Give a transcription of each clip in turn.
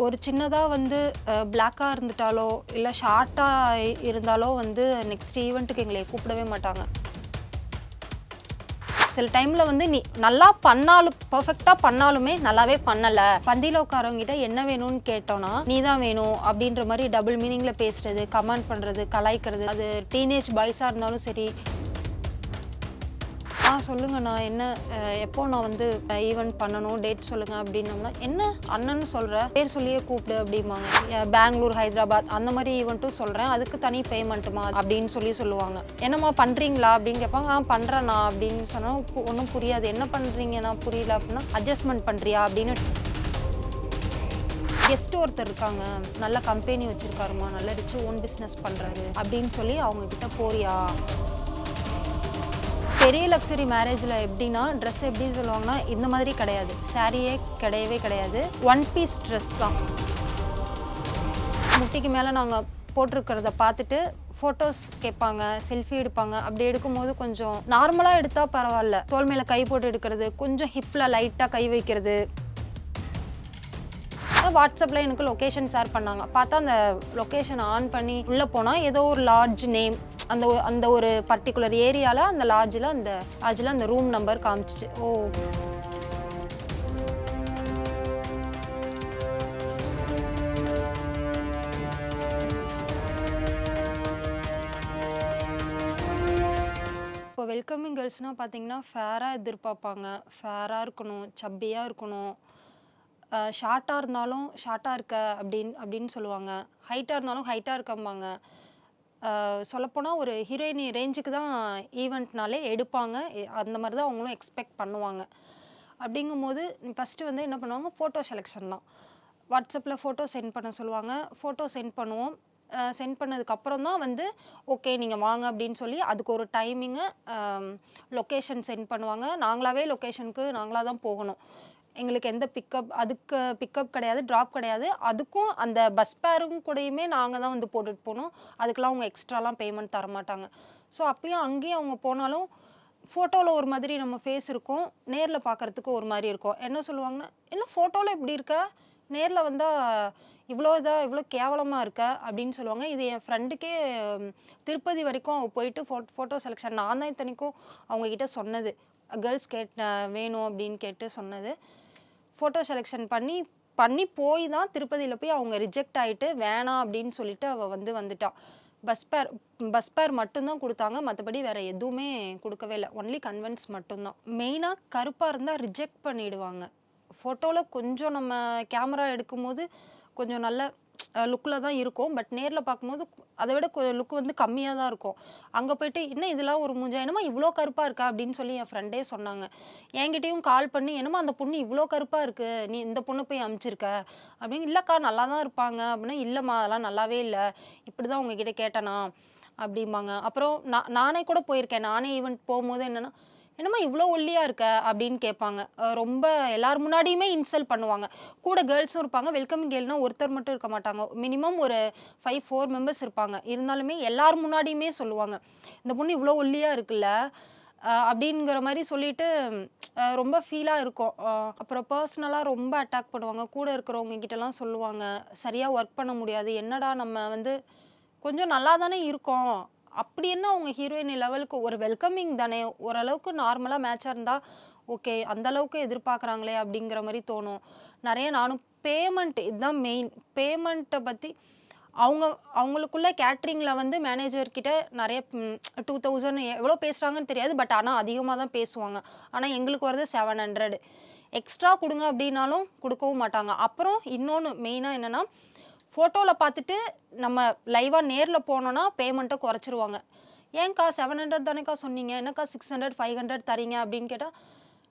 ஒரு சின்னதாக வந்து பிளாக்காக இருந்துட்டாலோ இல்லை ஷார்ட்டாக இருந்தாலோ வந்து நெக்ஸ்ட் ஈவெண்ட்டுக்கு எங்களை கூப்பிடவே மாட்டாங்க. சில டைமில் வந்து நீ நல்லா பண்ணாலும் பர்ஃபெக்டாக பண்ணாலுமே நல்லாவே பண்ணலை. பந்தியில் உட்காரவங்கிட்ட என்ன வேணும்னு கேட்டோன்னா நீ தான் வேணும் அப்படின்ற மாதிரி டபுள் மீனிங்கில் பேசுகிறது கமெண்ட் பண்ணுறது கலாய்க்கிறது. அது டீனேஜ் பாய்ஸாக இருந்தாலும் சரி ஆ சொல்லுங்கண்ணா. என்ன எப்போ நான் வந்து ஈவெண்ட் பண்ணணும் டேட் சொல்லுங்க அப்படின்னோம்னா என்ன அண்ணன் சொல்ற பேர் சொல்லியே கூப்பிடு அப்படிம்பாங்க. பெங்களூர் ஹைதராபாத் அந்த மாதிரி ஈவெண்ட்டும் சொல்றேன். அதுக்கு தனி பேமெண்ட்டுமா அப்படின்னு சொல்லி சொல்லுவாங்க. என்னம்மா பண்றீங்களா அப்படின்னு கேட்பாங்க. ஆ பண்றேண்ணா அப்படின்னு சொன்னா ஒன்றும் புரியாது. என்ன பண்றீங்கண்ணா புரியல அப்படின்னா அட்ஜஸ்ட்மெண்ட் பண்றியா அப்படின்னு. கெஸ்ட் ஒருத்தர் இருக்காங்க. நல்ல கம்பெனி வச்சிருக்காருமா நல்ல ரிச்சு ஓன் பிஸ்னஸ் பண்றாரு அப்படின்னு சொல்லி அவங்க கிட்ட போறியா? பெரிய லக்ஸுரி மேரேஜில் எப்படின்னா ட்ரெஸ் எப்படி சொல்லுவாங்கன்னா இந்த மாதிரி கிடையாது. சாரியே கிடையவே கிடையாது. ஒன் பீஸ் ட்ரெஸ் தான். முட்டிக்கு மேலே நாங்கள் போட்டிருக்கிறத பார்த்துட்டு ஃபோட்டோஸ் கேட்பாங்க செல்ஃபி எடுப்பாங்க. அப்படி எடுக்கும்போது கொஞ்சம் நார்மலாக எடுத்தால் பரவாயில்ல. தோல் மேலே கை போட்டு எடுக்கிறது கொஞ்சம் ஹிப்பில் லைட்டாக கை வைக்கிறது. வாட்ஸ்அப்பில் எனக்கு லொக்கேஷன் ஷேர் பண்ணாங்க. பார்த்தா அந்த லொக்கேஷன் ஆன் பண்ணி உள்ளே போனால் ஏதோ ஒரு லார்ஜ் நேம் அந்த அந்த ஒரு பர்டிகுலர் ஏரியாவில் அந்த லாட்ஜில் அந்த லாட்ஜில் அந்த ரூம் நம்பர் காமிச்சிச்சு. ஓ. இப்போ வெல்கமிங் கேர்ள்ஸ்னால் பார்த்தீங்கன்னா ஃபேராக எதிர்பார்ப்பாங்க. ஃபேராக இருக்கணும் சப்பியாக இருக்கணும். ஷார்ட்டாக இருந்தாலும் ஷார்ட்டாக இருக்க அப்படின்னு அப்படின்னு சொல்லுவாங்க. ஹைட்டாக இருந்தாலும் ஹைட்டாக இருக்கம்பாங்க. சொல்லப்போனால் ஒரு ஹீரோயினி ரேஞ்சுக்கு தான் ஈவெண்ட்னாலே எடுப்பாங்க. அந்த மாதிரி தான் அவங்களும் எக்ஸ்பெக்ட் பண்ணுவாங்க. அப்படிங்கும்போது ஃபஸ்ட்டு வந்து என்ன பண்ணுவாங்க? ஃபோட்டோ செலெக்ஷன் தான். வாட்ஸ்அப்பில் ஃபோட்டோ சென்ட் பண்ண சொல்லுவாங்க. ஃபோட்டோ சென்ட் பண்ணுவோம். சென்ட் பண்ணதுக்கப்புறம் தான் வந்து ஓகே நீங்கள் வாங்க அப்படின்னு சொல்லி அதுக்கு ஒரு டைமிங்கு லொக்கேஷன் சென்ட் பண்ணுவாங்க. நாங்களாவே லொக்கேஷனுக்கு நாங்களாக தான் போகணும். எங்களுக்கு எந்த பிக்கப் அதுக்கு பிக்கப் கிடையாது ட்ராப் கிடையாது. அதுக்கும் அந்த பஸ் பேரும் கூடயுமே நாங்கள் தான் வந்து போட்டுட்டு போகணும். அதுக்கெல்லாம் அவங்க எக்ஸ்ட்ராலாம் பேமெண்ட் தரமாட்டாங்க ஸோ அப்பயும் அங்கேயும் அவங்க போனாலும் ஃபோட்டோவில் ஒரு மாதிரி நம்ம ஃபேஸ் இருக்கும். நேரில் பார்க்கறதுக்கு ஒரு மாதிரி இருக்கும். என்ன சொல்லுவாங்கன்னா என்ன ஃபோட்டோவில் இப்படி இருக்க? நேரில் வந்தால் இவ்வளோ இதாக இவ்வளோ கேவலமாக இருக்க? அப்படின்னு சொல்லுவாங்க. இது என் ஃப்ரெண்டுக்கே திருப்பதி வரைக்கும் அவள் போயிட்டு ஃபோ ஃபோட்டோ செலெக்ஷன் நான் தான் இத்தனைக்கும் அவங்கக்கிட்ட சொன்னது. கேர்ள்ஸ் கேட் வேணும் அப்படின்னு கேட்டு சொன்னது. ஃபோட்டோ செலெக்ஷன் பண்ணி பண்ணி போய் தான் திருப்பதியில் போய் அவங்க ரிஜெக்ட் ஆகிட்டு வேணாம் அப்படின்னு சொல்லிட்டு அவள் வந்து வந்துட்டா. பஸ் பேர் பஸ் பேர் மட்டும்தான் கொடுத்தாங்க. மற்றபடி வேறு எதுவுமே கொடுக்கவே இல்லை. ஒன்லி கன்வென்ஸ் மட்டும்தான் மெயினாக கருப்பாக இருந்தால் ரிஜெக்ட் பண்ணிடுவாங்க. ஃபோட்டோவில் கொஞ்சம் நம்ம கேமரா எடுக்கும்போது கொஞ்சம் நல்ல லுக்கில் தான் இருக்கும். பட் நேரில் பார்க்கும்போது அதை விட லுக் வந்து கம்மியாக தான் இருக்கும். அங்கே போயிட்டு என்ன இதெல்லாம் ஒரு மூஞ்சா? என்னமா இவ்வளோ கருப்பாக இருக்கா? அப்படின்னு சொல்லி என் ஃப்ரெண்டே சொன்னாங்க. என்கிட்டயும் கால் பண்ணி என்னமா அந்த பொண்ணு இவ்வளோ கருப்பாக இருக்குது நீ இந்த பொண்ணு போய் அமிச்சிருக்க? அப்படின்னு இல்லைக்கா நல்லா தான் இருப்பாங்க. அப்படின்னா இல்லைம்மா அதெல்லாம் நல்லாவே இல்லை. இப்படி தான் உங்ககிட்ட கேட்டேனா? அப்படிம்பாங்க. அப்புறம் நான் நானே கூட போயிருக்கேன். நானே ஈவெண்ட் போகும்போது என்னென்னா என்னம்மா இவ்வளோ ஒல்லியாக இருக்க? அப்படின்னு கேட்பாங்க. ரொம்ப எல்லார் முன்னாடியுமே இன்சல்ட் பண்ணுவாங்க. கூட கேர்ள்ஸும் இருப்பாங்க. வெல்கமிங் கேர்ள்னா ஒருத்தர் மட்டும் இருக்க மாட்டாங்க. மினிமம் ஒரு ஃபைவ் ஃபோர் மெம்பர்ஸ் இருப்பாங்க. இருந்தாலுமே எல்லார் முன்னாடியுமே சொல்லுவாங்க. இந்த பொண்ணு இவ்வளோ ஒல்லியாக இருக்குல்ல? அப்படிங்கிற மாதிரி சொல்லிட்டு ரொம்ப ஃபீலாக இருக்கும். அப்புறம் பர்சனலாக ரொம்ப அட்டாக் பண்ணுவாங்க. கூட இருக்கிறவங்க கிட்டலாம் சொல்லுவாங்க. சரியாக ஒர்க் பண்ண முடியாது. என்னடா நம்ம வந்து கொஞ்சம் நல்லா தானே இருக்கோம். அப்படி என்ன அவங்க ஹீரோயின் லெவலுக்கு ஒரு வெல்கமிங் தானே? ஓரளவுக்கு நார்மலாக மேட்சாக இருந்தால் ஓகே அந்த அளவுக்கு எதிர்பார்க்குறாங்களே அப்படிங்கிற மாதிரி தோணும். நிறைய நானும் பேமெண்ட் இதுதான் மெயின் பேமெண்ட்டை பற்றி அவங்க அவங்களுக்குள்ள கேட்ரிங்கில் வந்து மேனேஜர்கிட்ட நிறைய டூ தௌசண்ட் எவ்வளோ பேசுகிறாங்கன்னு தெரியாது பட் ஆனால் அதிகமாக தான் பேசுவாங்க. ஆனால் எங்களுக்கு வரது செவன் ஹண்ட்ரட் எக்ஸ்ட்ரா கொடுங்க அப்படின்னாலும் கொடுக்கவும் மாட்டாங்க. அப்புறம் இன்னொன்று மெயினாக என்னென்னா ஃபோட்டோவில் பார்த்துட்டு நம்ம லைவாக நேரில் போனோன்னா பேமெண்ட்டை குறைச்சிருவாங்க. ஏன்க்கா செவன் ஹண்ட்ரட் தானேக்கா சொன்னீங்க? என்னக்கா சிக்ஸ் ஹண்ட்ரட் ஃபைவ் ஹண்ட்ரட் தரீங்க அப்படின்னு கேட்டால்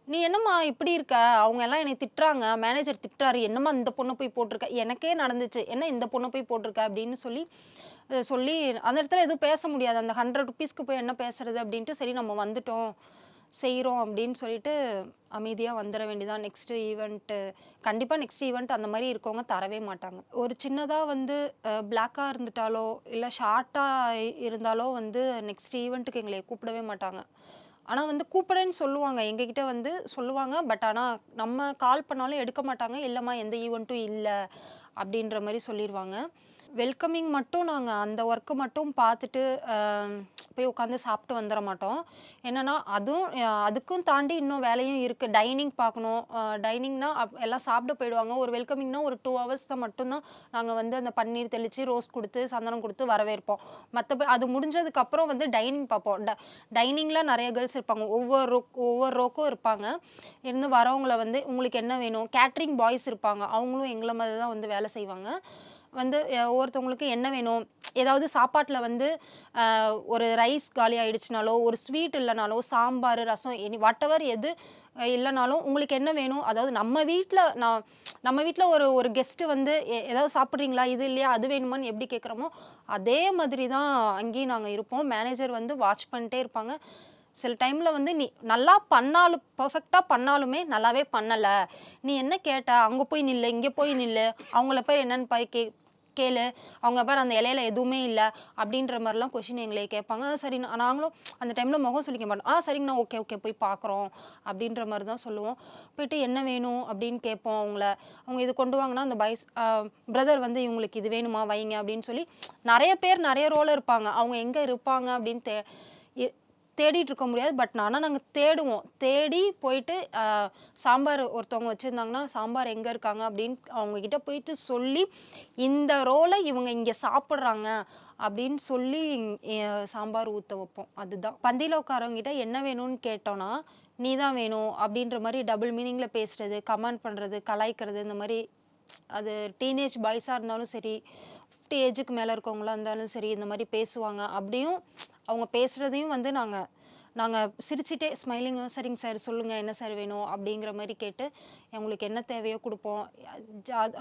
நீ என்னம்மா இப்படி இருக்க? அவங்க எல்லாம் என்னை திட்டுறாங்க. மேனேஜர் திட்டுறாரு. என்னம்மா இந்த பொண்ணை போய் போட்டிருக்க? எனக்கே நடந்துச்சு. என்ன இந்த பொண்ணை போய் போட்டிருக்க? அப்படின்னு சொல்லி சொல்லி அந்த இடத்துல எதுவும் பேச முடியாது. அந்த ஹண்ட்ரட் ருபீஸ்க்கு போய் என்ன பேசுறது அப்படின்ட்டு சரி நம்ம வந்துட்டோம். செய்கிறோம் அப்படின்னு சொல்லிட்டு அமைதியாக வந்துட வேண்டியதான் நெக்ஸ்ட் ஈவெண்ட்டு கண்டிப்பாக நெக்ஸ்ட் ஈவெண்ட் அந்த மாதிரி இருக்கவங்க தரவே மாட்டாங்க. ஒரு சின்னதாக வந்து பிளாக்காக இருந்துட்டாலோ இல்லை ஷார்ட்டாக இருந்தாலோ வந்து நெக்ஸ்ட் ஈவெண்ட்டுக்கு எங்களை கூப்பிடவே மாட்டாங்க. ஆனால் வந்து கூப்பிடன்னு சொல்லுவாங்க. எங்ககிட்ட வந்து சொல்லுவாங்க. பட் ஆனால் நம்ம கால் பண்ணாலும் எடுக்க மாட்டாங்க. இல்லைம்மா எந்த ஈவெண்ட்டும் இல்லை அப்படின்ற மாதிரி சொல்லிடுவாங்க வெல்கமிங் மட்டும் நாங்கள் அந்த ஒர்க்கு மட்டும் பார்த்துட்டு போய் உட்காந்து சாப்பிட்டு வந்துட மாட்டோம். என்னன்னா அதுவும் அதுக்கும் தாண்டி இன்னும் வேலையும் இருக்குது டைனிங் பார்க்கணும். டைனிங்னா எல்லாம் சாப்பிட போயிடுவாங்க. ஒரு வெல்கமிங்னா ஒரு டூ ஹவர்ஸ் தான் மட்டும்தான் நாங்கள் வந்து அந்த பன்னீர் தெளித்து ரோஸ் கொடுத்து சந்தனம் கொடுத்து வரவேற்போம். மற்றபடி அது முடிஞ்சதுக்கப்புறம் வந்து டைனிங் பார்ப்போம். ட டைனிங்கில் நிறைய கேர்ள்ஸ் இருப்பாங்க. ஒவ்வொரு ரோ ஒவ்வொரு ரோக்கும் இருப்பாங்க. இருந்து வரவங்களை வந்து உங்களுக்கு என்ன வேணும்? கேட்ரிங் பாய்ஸ் இருப்பாங்க. அவங்களும் எங்களை மாதிரி தான் வந்து வேலை செய்வாங்க. வந்து ஒவ்வொருத்தவங்களுக்கு என்ன வேணும்? ஏதாவது சாப்பாட்டில் வந்து ஒரு ரைஸ் காலி ஆயிடுச்சுனாலோ ஒரு ஸ்வீட் இல்லைனாலோ சாம்பார் ரசம் எனி வாட்டவர் எது இல்லைனாலும் உங்களுக்கு என்ன வேணும்? அதாவது நம்ம வீட்டில் நான் நம்ம வீட்டில் ஒரு ஒரு கெஸ்ட்டு வந்து எ- ஏதாவது சாப்பிட்றீங்களா? இது இல்லையா? அது வேணுமான்னு எப்படி கேட்குறோமோ அதே மாதிரி தான் அங்கேயும் நாங்கள் இருப்போம். மேனேஜர் வந்து வாட்ச் பண்ணிட்டே இருப்பாங்க. சில டைமில் வந்து நீ நல்லா பண்ணாலும் பர்ஃபெக்டாக பண்ணாலுமே நல்லாவே பண்ணலை. நீ என்ன கேட்ட? அங்கே போய் நில்லு இங்கே போய் நில்லு. அவங்கள பேர் என்னன்னு போய் கே கேளு. அவங்க பேர் அந்த இலையில எதுவுமே இல்லை அப்படின்ற மாதிரிலாம் கொஷின் எங்களை கேட்பாங்க. சரி நாங்களும் அந்த டைமில் முகம் சொல்லிக்க மாட்டோம். ஆ சரிங்கண்ணா. Okay okay. போய் பார்க்குறோம் அப்படின்ற மாதிரி தான் சொல்லுவோம். போயிட்டு என்ன வேணும் அப்படின்னு கேட்போம் அவங்கள. அவங்க இது கொண்டு வாங்கன்னா அந்த பைஸ் பிரதர் வந்து இவங்களுக்கு இது வேணுமா? வைங்க அப்படின்னு சொல்லி நிறைய பேர் நிறைய ரோல் இருப்பாங்க. அவங்க எங்கே இருப்பாங்க அப்படின்னு தே தேடிட்டு இருக்க முடியாது பட் ஆனால் நாங்கள் தேடுவோம். தேடி போயிட்டு சாம்பார் ஒருத்தவங்க வச்சுருந்தாங்கன்னா சாம்பார் எங்கே இருக்காங்க? அப்படின்னு அவங்கக்கிட்ட போயிட்டு சொல்லி இந்த ரோலை இவங்க இங்கே சாப்பிட்றாங்க. அப்படின்னு சொல்லி சாம்பார் ஊற்ற வைப்போம். அதுதான். பந்தியில் உட்காரவங்கிட்ட என்ன வேணும்னு கேட்டோன்னா நீ தான் வேணும். அப்படின்ற மாதிரி டபுள் மீனிங்கில் பேசுறது கமெண்ட் பண்ணுறது கலாய்க்கிறது இந்த மாதிரி அது டீனேஜ் பாய்ஸாக இருந்தாலும் சரி ஃபிஃப்டி ஏஜுக்கு மேலே இருக்கவங்களாக இருந்தாலும் சரி இந்த மாதிரி பேசுவாங்க. அப்படியும் அவங்க பேசுகிறதையும் வந்து நாங்கள் நாங்கள் சிரிச்சிட்டே ஸ்மைலிங் சரிங்க சார் சொல்லுங்கள் என்ன சார் வேணும்? அப்படிங்கிற மாதிரி கேட்டு எங்களுக்கு என்ன தேவையோ கொடுப்போம்.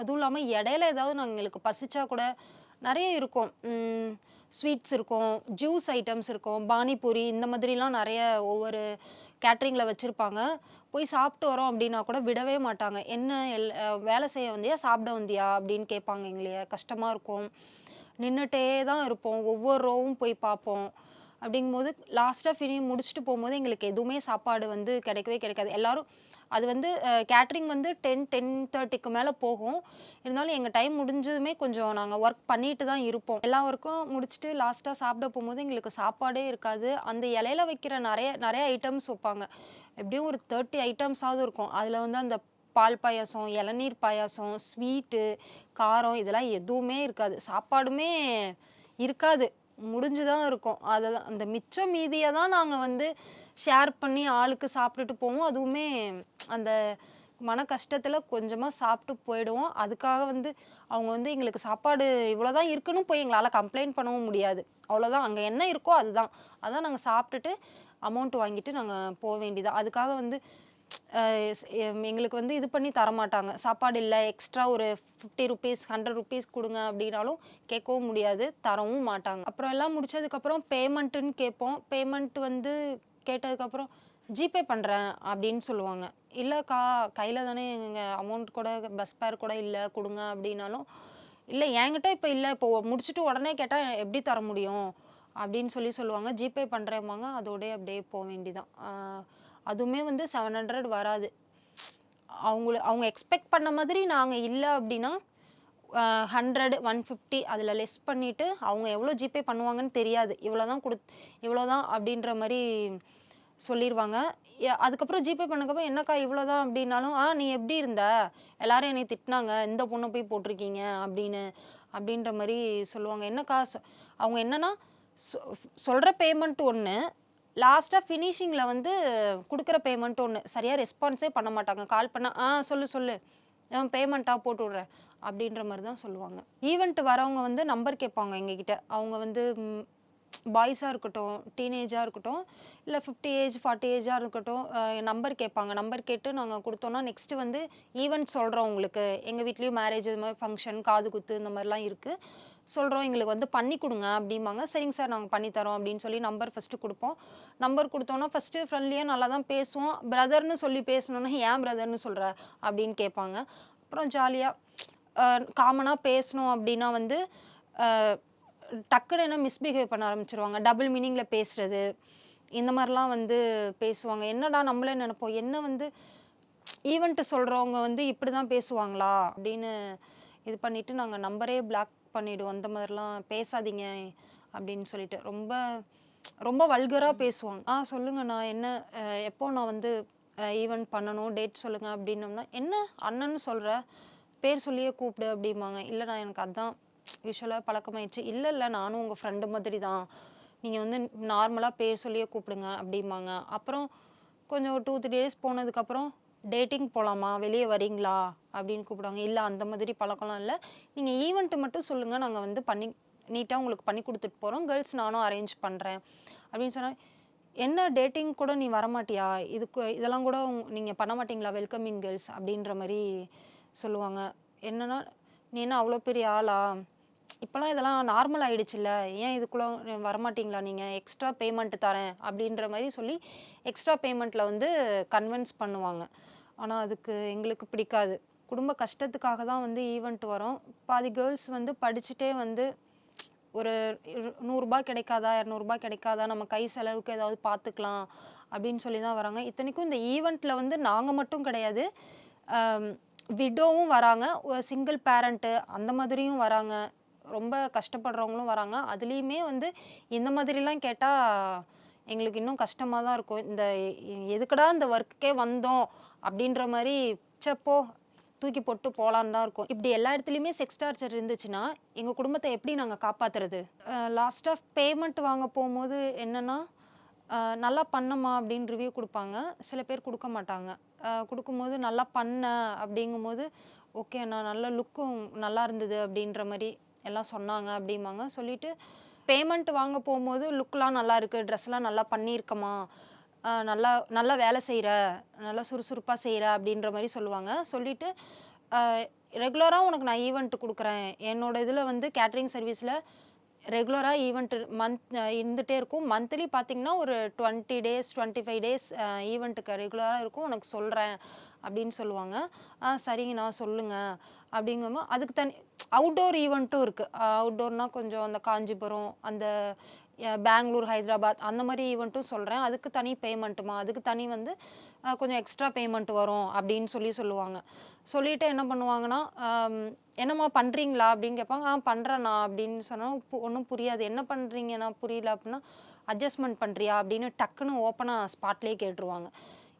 அதுவும் இல்லாமல் இடையில ஏதாவது நாங்கள் எங்களுக்கு பசிச்சா கூட நிறைய இருக்கும். ஸ்வீட்ஸ் இருக்கும் ஜூஸ் ஐட்டம்ஸ் இருக்கும் பானிபூரி இந்த மாதிரிலாம் நிறைய ஒவ்வொரு கேட்ரிங்கில் வச்சுருப்பாங்க. போய் சாப்பிட்டு வரோம் அப்படின்னா கூட விடவே மாட்டாங்க. என்ன எல் வேலை செய்ய வந்தியா சாப்பிட வந்தியா? அப்படின்னு கேட்பாங்க எங்களைய. கஷ்டமாக இருக்கும். நின்றுட்டே தான் இருப்போம். ஒவ்வொரு ரோவும் போய் பார்ப்போம். அப்படிங்கும்போது லாஸ்ட்டாக ஃபினி முடிச்சுட்டு போகும்போது எங்களுக்கு எதுவுமே சாப்பாடு வந்து கிடைக்கவே கிடைக்காது. எல்லாரும் அது வந்து கேட்ரிங் வந்து டென் டென் தேர்ட்டிக்கு மேலே போகும். இருந்தாலும் எங்கள் டைம் முடிஞ்சதுமே கொஞ்சம் நாங்கள் ஒர்க் பண்ணிட்டு தான் இருப்போம். எல்லா ஒர்க்கும் முடிச்சுட்டு லாஸ்ட்டாக சாப்பிட போகும்போது எங்களுக்கு சாப்பாடே இருக்காது. அந்த இலையில வைக்கிற நிறைய நிறைய ஐட்டம்ஸ் வைப்பாங்க. எப்படியும் ஒரு தேர்ட்டி ஐட்டம்ஸாவது இருக்கும். அதில் வந்து அந்த பால் பாயாசம் இளநீர் பாயாசம் ஸ்வீட்டு காரம் இதெல்லாம் எதுவுமே இருக்காது. சாப்பாடுமே இருக்காது. முடிஞ்சு தான் இருக்கும். அதெல்லாம் அந்த மிச்சம் மீதியை தான் நாங்கள் வந்து ஷேர் பண்ணி ஆளுக்கு சாப்பிட்டுட்டு போவோம். அதுவுமே அந்த மன கஷ்டத்தில் கொஞ்சமாக சாப்பிட்டு போயிடுவோம். அதுக்காக வந்து அவங்க வந்து எங்களுக்கு சாப்பாடு இவ்வளோதான் இருக்குன்னு போய் எங்களால் கம்ப்ளைண்ட் பண்ணவும் முடியாது. அவ்வளோதான் அங்கே என்ன இருக்கோ அதுதான். அதான் நாங்கள் சாப்பிட்டுட்டு அமௌண்ட் வாங்கிட்டு நாங்கள் போக வேண்டியதான் அதுக்காக வந்து எங்களுக்கு வந்து இது பண்ணி தர மாட்டாங்க சாப்பாடு இல்லை எக்ஸ்ட்ரா ஒரு ஃபிஃப்டி ருபீஸ் ஹண்ட்ரட் ருபீஸ் கொடுங்க அப்படின்னாலும் கேட்கவும் முடியாது தரவும் மாட்டாங்க. அப்புறம் எல்லாம் முடிச்சதுக்கப்புறம் பேமெண்ட்டுன்னு கேட்போம். பேமெண்ட் வந்து கேட்டதுக்கப்புறம் ஜிபே பண்ணுறேன் அப்படின்னு சொல்லுவாங்க. இல்லைக்கா கையில் தானே எங்கள் அமௌண்ட் கூட பஸ் பேர் கூட இல்லை கொடுங்க அப்படின்னாலும் இல்லை என்கிட்ட இப்போ இல்லை இப்போ முடிச்சுட்டு உடனே கேட்டால் எப்படி தர முடியும்? அப்படின்னு சொல்லி சொல்லுவாங்க. ஜிபே பண்ணுறேம்பாங்க அதோடய அப்படியே போக வேண்டிதான். அதுவுமே வந்து செவன் ஹண்ட்ரட் வராது. அவங்கள அவங்க எக்ஸ்பெக்ட் பண்ண மாதிரி நாங்கள் இல்லை அப்படின்னா ஹண்ட்ரட் ஒன் ஃபிஃப்டி அதில் லெஸ் பண்ணிவிட்டு அவங்க எவ்வளோ ஜிபே பண்ணுவாங்கன்னு தெரியாது. இவ்வளோ தான் கொடு இவ்வளோ தான் அப்படின்ற மாதிரி சொல்லிடுவாங்க அதுக்கப்புறம் ஜிபே பண்ணக்கப்புறம் என்னக்கா இவ்வளோ தான் அப்படின்னாலும் ஆ நீ எப்படி இருந்த? எல்லாரும் என்னை திட்டினாங்க. இந்த பொண்ணை போய் போட்டிருக்கீங்க அப்படின்னு அப்படின்ற மாதிரி சொல்லுவாங்க. என்னக்கா அவங்க என்னன்னா சொ- சொல்கிற பேமெண்ட் ஒன்று லாஸ்ட்டாக ஃபினிஷிங்கில் வந்து கொடுக்குற பேமெண்ட் ஒன்று சரியாக ரெஸ்பான்ஸே பண்ண மாட்டாங்க. கால் பண்ணால் ஆ சொல்லு சொல்லு. பேமெண்ட்டாக போட்டு விட்றேன். அப்படின்ற மாதிரி தான் சொல்லுவாங்க. ஈவெண்ட் வரவங்க வந்து நம்பர் கேட்பாங்க எங்ககிட்ட. அவங்க வந்து பாய்ஸாக இருக்கட்டும் டீனேஜாக இருக்கட்டும் இல்லை ஃபிஃப்டி ஏஜ் ஃபார்ட்டி ஏஜாக இருக்கட்டும் நம்பர் கேட்பாங்க. நம்பர் கேட்டு நாங்கள் கொடுத்தோன்னா நெக்ஸ்ட்டு வந்து ஈவெண்ட் சொல்கிறோம் உங்களுக்கு. எங்கள் வீட்லேயும் மேரேஜ் இது மாதிரி ஃபங்க்ஷன் காது குத்து இந்த மாதிரிலாம் இருக்குது சொல்கிறோம் எங்களுக்கு வந்து பண்ணி கொடுங்க அப்படிம்பாங்க. சரிங்க சார் நாங்கள் பண்ணித்தரோம் அப்படின்னு சொல்லி நம்பர் ஃபஸ்ட்டு கொடுப்போம். நம்பர் கொடுத்தோன்னா ஃபஸ்ட்டு ஃப்ரெண்ட்லியாக நல்லா தான் பேசுவோம் பிரதர்னு சொல்லி பேசணுன்னா ஏன் பிரதர்னு சொல்கிற அப்படின்னு கேட்பாங்க. அப்புறம் ஜாலியாக காமனாக பேசணும் அப்படின்னா வந்து டக்குன்னு என்ன மிஸ்பிஹேவ் பண்ண ஆரம்பிச்சிருவாங்க. டபுள் மீனிங்கில் பேசுகிறது இந்த மாதிரிலாம் வந்து பேசுவாங்க. என்னடா நம்மளே நினைப்போம். என்ன வந்து ஈவெண்ட்டு சொல்கிறவங்க வந்து இப்படி தான் பேசுவாங்களா? அப்படின்னு இது பண்ணிவிட்டு நாங்கள் நம்பரே பிளாக் பண்ணிவிடுவோம் அந்த மாதிரிலாம் பேசாதீங்க அப்படின்னு சொல்லிட்டு. ரொம்ப ரொம்ப வல்கராக பேசுவாங்க. ஆ சொல்லுங்கள் நான் என்ன எப்போ நான் வந்து ஈவெண்ட் பண்ணணும்? டேட் சொல்லுங்கள் அப்படின்னோம்னா என்ன அண்ணன்னு சொல்கிற பேர் சொல்லியே கூப்பிடு அப்படிம்பாங்க. இல்லை நான் எனக்கு அதான் யூஸ்வலாக பழக்கமாயிடுச்சு. இல்லை இல்லை நானும் உங்கள் ஃப்ரெண்டு மாதிரி தான் நீங்கள் வந்து நார்மலாக பேர் சொல்லியே கூப்பிடுங்க அப்படிம்பாங்க. அப்புறம் கொஞ்சம் டூ த்ரீ டேஸ் போனதுக்கப்புறம் டேட்டிங் போகலாமா வெளியே வரீங்களா அப்படின்னு கூப்பிடுவாங்க. இல்லை அந்த மாதிரி பழக்கம்லாம் இல்லை. நீங்கள் ஈவெண்ட்டு மட்டும் சொல்லுங்கள் நாங்கள் வந்து பண்ணி நீட்டாக உங்களுக்கு பண்ணி கொடுத்துட்டு போகிறோம் கேர்ள்ஸ் நானும் அரேஞ்ச் பண்ணுறேன் அப்படின்னு சொன்னால் என்ன? டேட்டிங் கூட நீ வரமாட்டியா? இதுக்கு இதெல்லாம் கூட நீங்கள் பண்ண மாட்டிங்களா? வெல்கமிங் கேர்ள்ஸ் அப்படின்ற மாதிரி சொல்லுவாங்க. என்னன்னா நீ என்ன அவ்வளோ பெரிய ஆளா? இப்போலாம் இதெல்லாம் நார்மல் ஆயிடுச்சுல்ல. ஏன் இதுக்குள்ளே வரமாட்டிங்களா நீங்கள் எக்ஸ்ட்ரா பேமெண்ட் தரேன் அப்படின்ற மாதிரி சொல்லி எக்ஸ்ட்ரா பேமெண்ட்டில் வந்து கன்வின்ஸ் பண்ணுவாங்க. ஆனால் அதுக்கு எங்களுக்கு பிடிக்காது. குடும்ப கஷ்டத்துக்காக தான் வந்து ஈவெண்ட் வரோம். பாதி கேர்ள்ஸ் வந்து படிச்சுட்டே வந்து ஒரு நூறுரூபா கிடைக்காதா இரநூறுபா கிடைக்காதா நம்ம கை செலவுக்கு ஏதாவது பார்த்துக்கலாம் அப்படின்னு சொல்லி தான் வராங்க. இத்தனைக்கும் இந்த ஈவெண்ட்டில் வந்து நாங்கள் மட்டும் கிடையாது. விடோவும் வராங்க. சிங்கிள் பேரண்ட்டு அந்த மாதிரியும் வராங்க. ரொம்ப கஷ்டப்படுறவங்களும் வராங்க. அதுலேயுமே வந்து இந்த மாதிரிலாம் கேட்டால் எங்களுக்கு இன்னும் கஷ்டமாக தான் இருக்கும். இந்த எதுக்கடா எதுக்குடா இந்த ஒர்க்குக்கே வந்தோம் அப்படின்ற மாதிரி சப்போ தூக்கி போட்டு போகலான்னு தான் இருக்கும். இப்படி எல்லா இடத்துலையுமே செக்ஸ் டார்ச்சர் இருந்துச்சுன்னா எங்கள் குடும்பத்தை எப்படி நாங்கள் காப்பாற்றுறது லாஸ்ட் ஆஃப் பேமெண்ட் வாங்க போகும்போது என்னென்னா நல்லா பண்ணம்மா அப்படின்னு ரிவ்யூ கொடுப்பாங்க. சில பேர் கொடுக்க மாட்டாங்க. கொடுக்கும்போது நல்லா பண்ண அப்படிங்கும்போது ஓகே நான் நல்ல லுக்கும் நல்லா இருந்தது அப்படின்ற மாதிரி எல்லாம் சொன்னாங்க அப்படிம்பாங்க. சொல்லிட்டு பேமெண்ட் வாங்க போகும்போது லுக்லாம் நல்லாயிருக்கு ட்ரெஸ்லாம் நல்லா பண்ணியிருக்கமா நல்லா நல்லா வேலை செய்கிற நல்லா சுறுசுறுப்பாக செய்கிற அப்படின்ற மாதிரி சொல்லுவாங்க. சொல்லிட்டு ரெகுலராக உனக்கு நான் ஈவெண்ட்டு கொடுக்குறேன். என்னோட இதில் வந்து கேட்ரிங் சர்வீஸில் ரெகுலராக ஈவெண்ட் மந்த் இருந்துகிட்டே இருக்கும். மந்த்லி பார்த்தீங்கன்னா ஒரு twenty days twenty five days ஈவெண்ட்டுக்கு ரெகுலராக இருக்கும். உனக்கு சொல்கிறேன் அப்படின்னு சொல்லுவாங்க. ஆ சரிங்கண்ணா சொல்லுங்க. அப்படிங்கும்போது அதுக்கு தனி அவுட்டோர் ஈவெண்ட்டும் இருக்குது அவுட்டோர்னால் கொஞ்சம் அந்த காஞ்சிபுரம் அந்த பெங்களூர் ஹைதராபாத் அந்த மாதிரி ஈவெண்ட்டும் சொல்கிறேன் அதுக்கு தனி பேமெண்ட்டுமா அதுக்கு தனி வந்து கொஞ்சம் எக்ஸ்ட்ரா பேமெண்ட் வரும் அப்படின்னு சொல்லி சொல்லுவாங்க. சொல்லிட்டு என்ன பண்ணுவாங்கன்னா என்னம்மா பண்ணுறீங்களா அப்படின்னு கேட்பாங்க. ஆ பண்ணுறேண்ணா அப்படின்னு சொன்னால் ஒன்றும் புரியாது. என்ன பண்ணுறீங்கண்ணா புரியல அப்படின்னா அட்ஜஸ்ட்மெண்ட் பண்ணுறியா அப்படின்னு டக்குன்னு ஓப்பனாக ஸ்பாட்லேயே கேட்டுருவாங்க.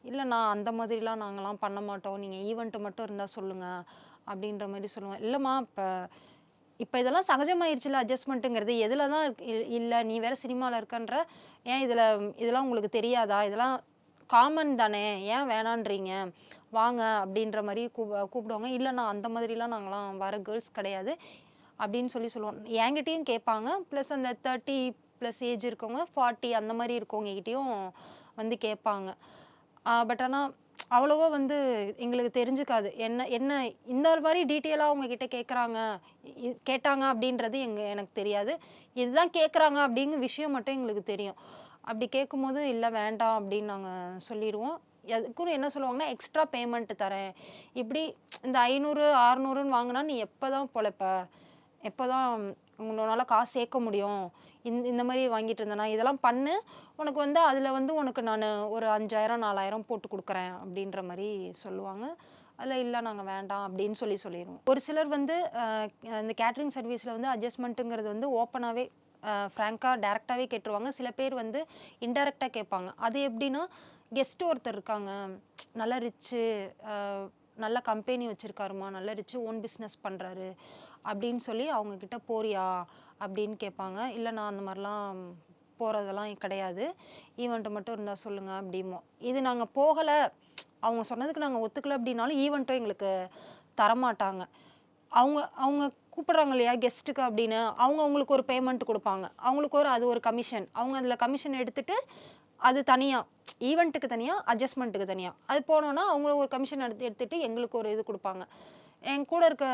இல்லைண்ணா அந்த மாதிரிலாம் நாங்களாம் பண்ண மாட்டோம். நீங்கள் ஈவெண்ட்டு மட்டும் இருந்தால் சொல்லுங்கள் அப்படின்ற மாதிரி சொல்லுவோம் இல்லைம்மா இப்போ இப்போ இதெல்லாம் சகஜமாயிருச்சுல அட்ஜஸ்ட்மெண்ட்டுங்கிறது எதில் தான் இல்லை நீ வேறு சினிமாவில் இருக்கன்ற ஏன் இதில் இதெல்லாம் உங்களுக்கு தெரியாதா? இதெல்லாம் காமன் தானே. ஏன் வேணான்றீங்க? வாங்க. அப்படின்ற மாதிரி கூ கூப்பிடுவாங்க. இல்லைண்ணா அந்த மாதிரிலாம் நாங்களாம் வர கேர்ள்ஸ் கிடையாது. அப்படின்னு சொல்லி சொல்லுவோம். என்கிட்டையும் கேட்பாங்க. ப்ளஸ் அந்த தேர்ட்டி ப்ளஸ் ஏஜ் இருக்கவங்க ஃபார்ட்டி அந்த மாதிரி இருக்கவங்ககிட்டயும் வந்து கேட்பாங்க. பட் ஆனால் அவ்வளோவா வந்து எங்களுக்கு தெரிஞ்சுக்காது. என்ன என்ன இந்த மாதிரி டீட்டெயிலாக அவங்க கிட்ட கேட்குறாங்க கேட்டாங்க அப்படின்றது எங்க எனக்கு தெரியாது. இதுதான் கேட்குறாங்க அப்படிங்கிற விஷயம் மட்டும் எங்களுக்கு தெரியும். அப்படி கேட்கும்போது இல்லை வேண்டாம் அப்படின்னு நாங்கள் சொல்லிடுவோம். அதுக்கும் என்ன சொல்லுவாங்கன்னா எக்ஸ்ட்ரா பேமெண்ட் தரேன். இப்படி இந்த ஐநூறு ஆறுநூறுன்னு வாங்கினா நீ எப்போ தான் பொழைப்ப? எப்போ தான் உன்னால் காசு சேர்க்க முடியும். இந்த இந்த மாதிரி வாங்கிட்டு இருந்தேனா இதெல்லாம் பண்ணு. உனக்கு வந்து அதில் வந்து உனக்கு நான் ஒரு அஞ்சாயிரம் நாலாயிரம் போட்டு கொடுக்குறேன் அப்படின்ற மாதிரி சொல்லுவாங்க. அதில் இல்லை நாங்கள் வேண்டாம் அப்படின்னு சொல்லி சொல்லிடுவோம் ஒரு சிலர் வந்து இந்த கேட்ரிங் சர்வீஸில் வந்து அட்ஜஸ்ட்மெண்ட்டுங்கிறது வந்து ஓப்பனாகவே ஃப்ராங்காக டேரெக்டாகவே கேட்டுருவாங்க. சில பேர் வந்து இன்டெரக்டாக கேட்பாங்க. அது எப்படின்னா கெஸ்ட் ஒருத்தர் இருக்காங்க. நல்லா ரிச்சு நல்ல கம்பெனி வச்சுருக்காருமா நல்ல ரிச்சு ஓன் பிஸ்னஸ் பண்ணுறாரு அப்படின்னு சொல்லி அவங்கக்கிட்ட போறியா அப்படின்னு கேட்பாங்க. இல்லை நான் அந்த மாதிரிலாம் போகிறதெல்லாம் கிடையாது. ஈவெண்ட்டு மட்டும் இருந்தால் சொல்லுங்கள் அப்படிமோ இது நாங்கள் போகலை. அவங்க சொன்னதுக்கு நாங்கள் ஒத்துக்கலை அப்படின்னாலும் ஈவெண்ட்டும் எங்களுக்கு தரமாட்டாங்க. அவங்க அவங்க கூப்பிட்றாங்க இல்லையா கெஸ்ட்டுக்கு அப்படின்னு. அவங்க அவங்களுக்கு ஒரு பேமெண்ட் கொடுப்பாங்க. அவங்களுக்கு ஒரு அது ஒரு கமிஷன் அவங்க அதில் கமிஷன் எடுத்துட்டு அது தனியாக ஈவெண்ட்டுக்கு தனியாக அட்ஜஸ்ட்மெண்ட்டுக்கு தனியாக அது போனோன்னா அவங்க ஒரு கமிஷன் எடுத்து எடுத்துகிட்டு எங்களுக்கு ஒரு இது கொடுப்பாங்க. என் கூட இருக்க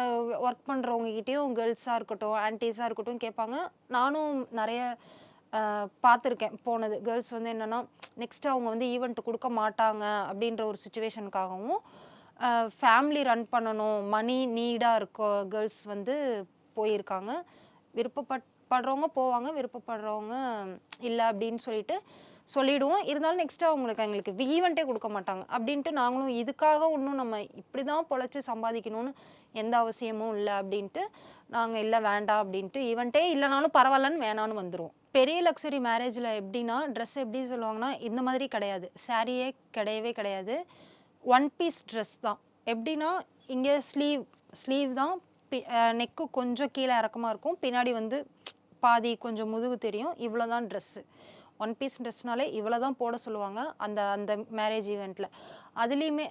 ஒர்க் பண்ணுறவங்ககிட்டேயும் கேர்ள்ஸாக இருக்கட்டும் ஆன்டிஸாக இருக்கட்டும் கேட்பாங்க. நானும் நிறைய பார்த்துருக்கேன் போனது. கேர்ள்ஸ் வந்து என்னென்னா நெக்ஸ்ட் அவங்க வந்து ஈவெண்ட் கொடுக்க மாட்டாங்க அப்படின்ற ஒரு சுச்சுவேஷனுக்காகவும் ஃபேமிலி ரன் பண்ணணும் மணி நீடாக இருக்க கேர்ள்ஸ் வந்து போயிருக்காங்க. விருப்பப்பட் படுறவங்க போவாங்க விருப்பப்படுறவங்க இல்லை அப்படின்னு சொல்லிட்டு சொல்லிடுவோம். இருந்தாலும் நெக்ஸ்ட்டு அவங்களுக்கு எங்களுக்கு ஈவெண்ட்டே கொடுக்க மாட்டாங்க. அப்படின்ட்டு நாங்களும் இதுக்காக ஒன்றும் நம்ம இப்படி தான் பொழைச்சி சம்பாதிக்கணும்னு எந்த அவசியமும் இல்லை அப்படின்ட்டு நாங்கள் இல்லை வேண்டாம் அப்படின்ட்டு ஈவெண்ட்டே இல்லைனாலும் பரவாயில்லன்னு வேணான்னு வந்துடுவோம் பெரிய லக்ஸரி மேரேஜில் எப்படின்னா ட்ரெஸ் எப்படி சொல்லுவாங்கன்னா இந்த மாதிரி கிடையாது. சாரியே கிடையவே கிடையாது. ஒன் பீஸ் ட்ரெஸ் தான். எப்படின்னா இங்கே ஸ்லீவ் ஸ்லீவ் தான். நெக்கு கொஞ்சம் கீழே இறக்கமாக இருக்கும். பின்னாடி வந்து பாதி கொஞ்சம் முதுகு தெரியும். இவ்வளோ தான் ட்ரெஸ்ஸு ஒன் பீஸ் ட்ரெஸ்னாலே இவ்வளோ தான் போட சொல்லுவாங்க அந்த அந்த மேரேஜ் ஈவெண்ட்டில் அதுலேயுமே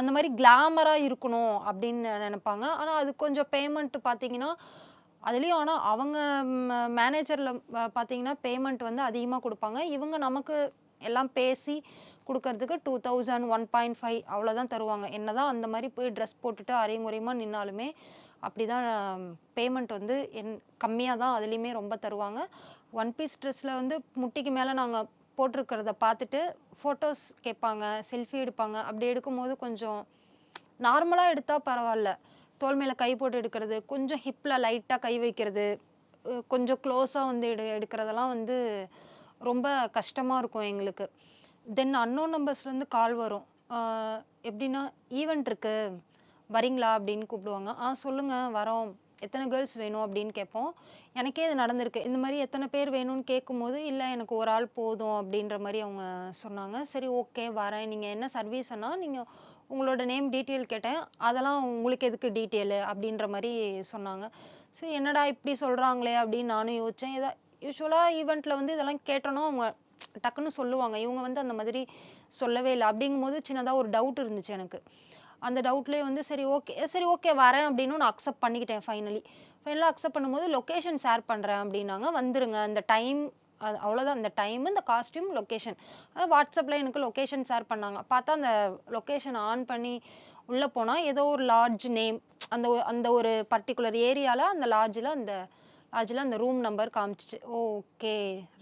அந்த மாதிரி கிளாமராக இருக்கணும் அப்படின்னு நினைப்பாங்க. ஆனால் அது கொஞ்சம் பேமெண்ட் பார்த்தீங்கன்னா அதுலேயும் ஆனால் அவங்க மேனேஜரில் பார்த்தீங்கன்னா பேமெண்ட் வந்து அதிகமாக கொடுப்பாங்க. இவங்க நமக்கு எல்லாம் பேசி கொடுக்கறதுக்கு two thousand one point five அவ்வளோதான் தருவாங்க. என்ன தான் அந்த மாதிரி போய் ட்ரெஸ் போட்டுட்டு அரைங்குறையமாக நின்னாலுமே அப்படி தான் பேமெண்ட் வந்து என் கம்மியாக தான் அதுலேயுமே ரொம்ப தருவாங்க. ஒன் பீஸ் ட்ரெஸ்ஸில் வந்து முட்டிக்கு மேலே நாங்கள் போட்டிருக்கிறத பார்த்துட்டு ஃபோட்டோஸ் கேட்பாங்க செல்ஃபி எடுப்பாங்க. அப்படி எடுக்கும்போது கொஞ்சம் நார்மலாக எடுத்தால் பரவாயில்ல. தோல் மேலே கை போட்டு எடுக்கிறது கொஞ்சம் ஹிப்பில் லைட்டாக கை வைக்கிறது கொஞ்சம் க்ளோஸாக வந்து எடு எடுக்கிறதெல்லாம் வந்து ரொம்ப கஷ்டமாக இருக்கும் எங்களுக்கு. தென் அன்னோன் நம்பர்ஸ்லேருந்து கால் வரும். எப்படின்னா ஈவெண்ட் இருக்குது வரீங்களா அப்படின்னு கூப்பிடுவாங்க. ஆ சொல்லுங்கள் வரோம். எத்தனை கேர்ள்ஸ் வேணும் அப்படின்னு கேட்போம். எனக்கே இது நடந்திருக்கு. இந்த மாதிரி எத்தனை பேர் வேணும்னு கேட்கும்போது இல்லை எனக்கு ஒரு ஆள் போதும் அப்படின்ற மாதிரி அவங்க சொன்னாங்க. சரி ஓகே வரேன். நீங்கள் என்ன சர்வீஸ்னா நீங்கள் உங்களோட நேம் டீட்டெயில் கேட்டேன். அதெல்லாம் உங்களுக்கு எதுக்கு டீட்டெயிலு அப்படின்ற மாதிரி சொன்னாங்க. சரி என்னடா இப்படி சொல்கிறாங்களே அப்படின்னு நானும் யோசித்தேன் இதை யூஸ்வலாக ஈவெண்ட்டில் வந்து இதெல்லாம் கேட்டோன்னா அவங்க டக்குன்னு சொல்லுவாங்க. இவங்க வந்து அந்த மாதிரி சொல்லவே இல்லை. அப்படிங்கும்போது சின்னதாக ஒரு டவுட் இருந்துச்சு எனக்கு. அந்த டவுட்லேயே வந்து சரி ஓகே சரி ஓகே வரேன் அப்படின்னு நான் அக்செப்ட் பண்ணிக்கிட்டேன் ஃபைனலி ஃபைனலாக அக்செப்ட் பண்ணும்போது லொக்கேஷன் ஷேர் பண்ணுறேன் அப்படின்னாங்க. வந்துருங்க. அந்த டைம் அது அவ்வளோதான் அந்த டைம் இந்த காஸ்ட்யூம் லொக்கேஷன் வாட்ஸ்அப்பில் எனக்கு லொக்கேஷன் ஷேர் பண்ணாங்க. பார்த்தா அந்த லொக்கேஷன் ஆன் பண்ணி உள்ளே போனால் ஏதோ ஒரு லார்ஜ் நேம் அந்த அந்த ஒரு பர்டிகுலர் ஏரியாவில் அந்த லாட்ஜில் அந்த லாட்ஜில் அந்த ரூம் நம்பர் காமிச்சிச்சு. ஓகே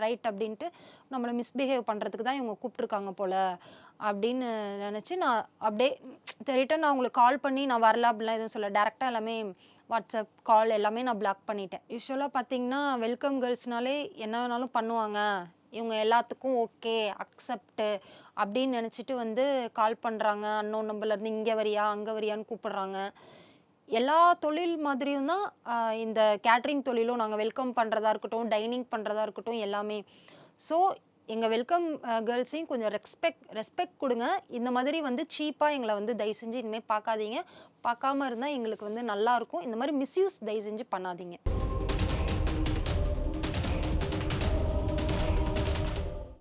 ரைட் அப்படின்ட்டு நம்மளை மிஸ்பிஹேவ் பண்ணுறதுக்கு தான் இவங்க கூப்பிட்ருக்காங்க போல். அப்படின்னு நினச்சி நான் அப்படியே ரிட்டன் நான் உங்களுக்கு கால் பண்ணி நான் வரல அப்படிலாம் எதுவும் சொல்ல டேரெக்டாக எல்லாமே வாட்ஸ்அப் கால் எல்லாமே நான் பிளாக் பண்ணிட்டேன். யூஸ்வலாக பார்த்தீங்கன்னா வெல்கம் கேர்ள்ஸ்னாலே என்ன வேணாலும் பண்ணுவாங்க. இவங்க எல்லாத்துக்கும் ஓகே அக்செப்ட்டு அப்படின்னு நினச்சிட்டு வந்து கால் பண்ணுறாங்க அன்னோன் நம்பர்லேருந்து இங்கே வரியா அங்கே வரியான்னு கூப்பிடுறாங்க. எல்லா தொழில் மாதிரியும் தான் இந்த கேட்ரிங் தொழிலும் நாங்கள் வெல்கம் பண்ணுறதா இருக்கட்டும் டைனிங் பண்ணுறதா இருக்கட்டும் எல்லாமே. ஸோ எங்கள் வெல்கம் கேர்ள்ஸையும் கொஞ்சம் ரெஸ்பெக்ட் ரெஸ்பெக்ட் கொடுங்க. இந்த மாதிரி வந்து சீப்பாக எங்களை வந்து தயவு செஞ்சு இனிமேல் பார்க்காதீங்க. பார்க்காம இருந்தால் எங்களுக்கு வந்து நல்லாயிருக்கும் இந்த மாதிரி மிஸ்யூஸ் தயவு செஞ்சு பண்ணாதீங்க.